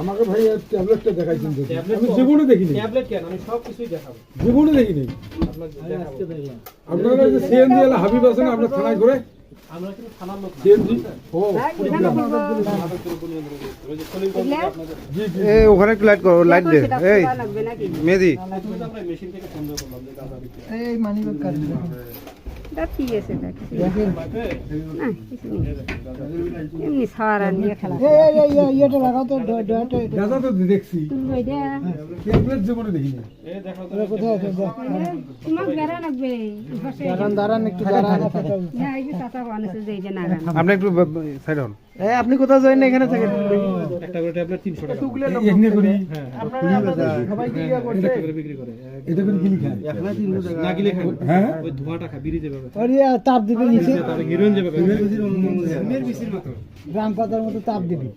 আমাকে ভাই ট্যাবলেটটা দেখাইছেন দেখি। আমি জীবনে দেখিনি। ট্যাবলেট কেন? আমি সব কিছুই দেখাবো। জীবনে দেখিনি। আপনার যে সিএনজি এলা হাবিব আছেন আপনার থানায় করে? আমরা কিন্তু থানার লোক সিএনজি ও ওই যে খলিল বাবু যে আপনাদের জি জি। এ ওখানে একটু লাইট করো লাইট দে। এই আমরা মেশিন থেকে করলাম যে না কিছু নেই। এমনি সারা নিয়ে খেলা তো দেখছি। তুলবো এটা জীবনে দেখিনি এই দেখাও তো তোমার বেড়া লাগবে। হ্যাঁ আপনি একটু সাইড হন। আপনি কোথাও যাই না এখানে থাকেন। একটা করে ট্যাবলেট 300 টাকা। এখানে করে। আপনারা সবাই কি এটা করে বিক্রি করে। এটা করে কিনি খায়। না গিলে খাবে হ্যাঁ? ওই ধোঁয়াটা খা বিড়ি দেবে তাপ দিবে নিচে। তার হিরোইন যাবে গ্রাম পাতার মতো তাপ দিবি।